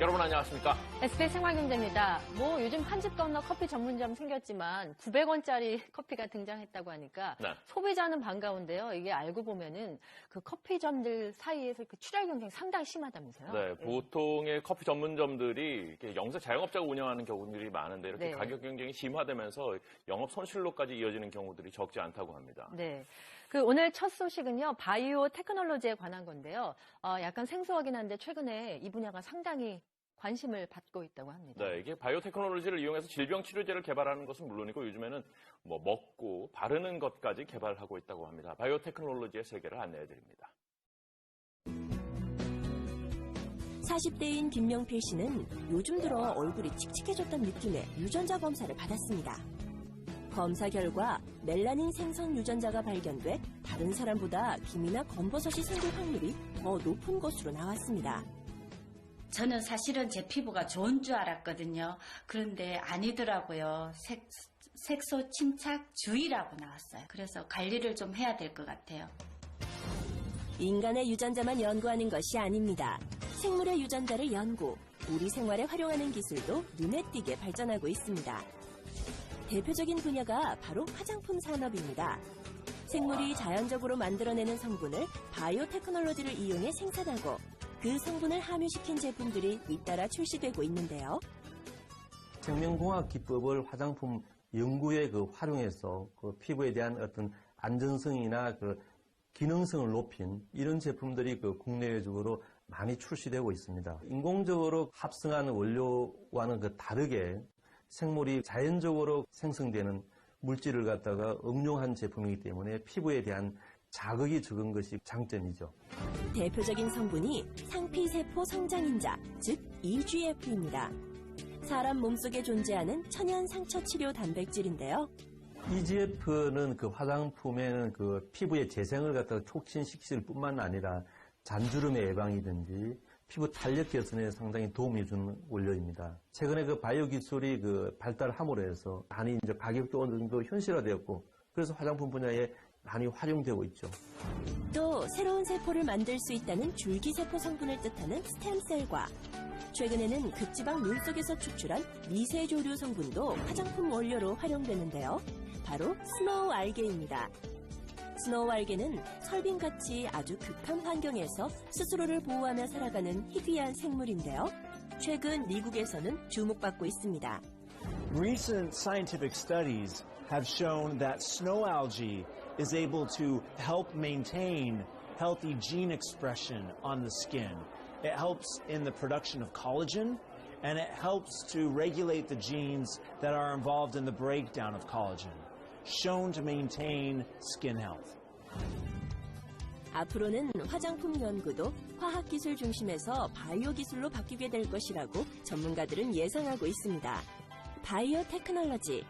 여러분 안녕하십니까? SBS 생활경제입니다. 뭐 요즘 한 집 건너 커피 전문점 생겼지만 900원짜리 커피가 등장했다고 하니까 네. 소비자는 반가운데요. 이게 알고 보면은 그 커피점들 사이에서 그 출혈 경쟁이 상당히 심하다면서요. 네, 보통의 커피 전문점들이 이렇게 영세 자영업자가 운영하는 경우들이 많은데 이렇게 네. 가격 경쟁이 심화되면서 영업 손실로까지 이어지는 경우들이 적지 않다고 합니다. 네. 그 오늘 첫 소식은요, 바이오 테크놀로지에 관한 건데요. 어, 약간 생소하긴 한데 최근에 이 분야가 상당히 관심을 받고 있다고 합니다. 네, 이게 바이오 테크놀로지를 이용해서 질병 치료제를 개발하는 것은 물론이고 요즘에는 뭐 먹고 바르는 것까지 개발하고 있다고 합니다. 바이오 테크놀로지의 세계를 안내해 드립니다. 40대인 김명필 씨는 요즘 들어 얼굴이 칙칙해졌다는 느낌의 유전자 검사를 받았습니다. 검사 결과 멜라닌 생성 유전자가 발견돼 다른 사람보다 김이나 검버섯이 생길 확률이 더 높은 것으로 나왔습니다. 저는 사실은 제 피부가 좋은 줄 알았거든요. 그런데 아니더라고요. 색, 색소 침착 주의라고 나왔어요. 그래서 관리를 좀 해야 될 것 같아요. 인간의 유전자만 연구하는 것이 아닙니다. 생물의 유전자를 연구, 우리 생활에 활용하는 기술도 눈에 띄게 발전하고 있습니다. 대표적인 분야가 바로 화장품 산업입니다. 생물이 자연적으로 만들어내는 성분을 바이오 테크놀로지를 이용해 생산하고 그 성분을 함유시킨 제품들이 잇따라 출시되고 있는데요. 생명공학 기법을 화장품 연구에 그 활용해서 그 피부에 대한 어떤 안전성이나 그 기능성을 높인 이런 제품들이 그 국내외적으로 많이 출시되고 있습니다. 인공적으로 합성하는 원료와는 그 다르게 생물이 자연적으로 생성되는 물질을 갖다가 응용한 제품이기 때문에 피부에 대한 자극이 적은 것이 장점이죠. 대표적인 성분이 상피세포 성장인자, 즉 EGF입니다. 사람 몸속에 존재하는 천연 상처 치료 단백질인데요. EGF는 그 화장품에는 그 피부의 재생을 갖다가 촉진시킬 뿐만 아니라 잔주름의 예방이든지 피부 탄력 개선에 상당히 도움이 주는 원료입니다. 최근에 그 바이오 기술이 그 발달함으로 해서 많이 이제 가격도 어느 정도 현실화되었고 그래서 화장품 분야에 많이 활용되고 있죠. 또 새로운 세포를 만들 수 있다는 줄기세포 성분을 뜻하는 스템셀과 최근에는 극지방 물 속에서 축출한 미세조류 성분도 화장품 원료로 활용되는데요. 바로 스노우 알게입니다. 스노우 알게는 설빙같이 아주 극한 환경에서 스스로를 보호하며 살아가는 희귀한 생물인데요. 최근 미국에서는 주목받고 있습니다. Recent scientific studies have shown that snow algae is able to help maintain healthy gene expression on the skin. It helps in the production of collagen and it helps to regulate the genes that are involved in the breakdown of collagen, shown to maintain skin health. 앞으로는 화장품 연구도 화학기술 중심에서 바이오 기술로 바뀌게 될 것이라고 전문가들은 예상하고 있습니다. 바이오 테크놀로지,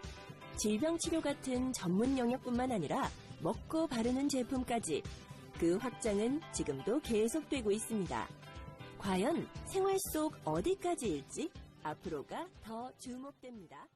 질병 치료 같은 전문 영역뿐만 아니라 먹고 바르는 제품까지 그 확장은 지금도 계속되고 있습니다. 과연 생활 속 어디까지일지 앞으로가 더 주목됩니다.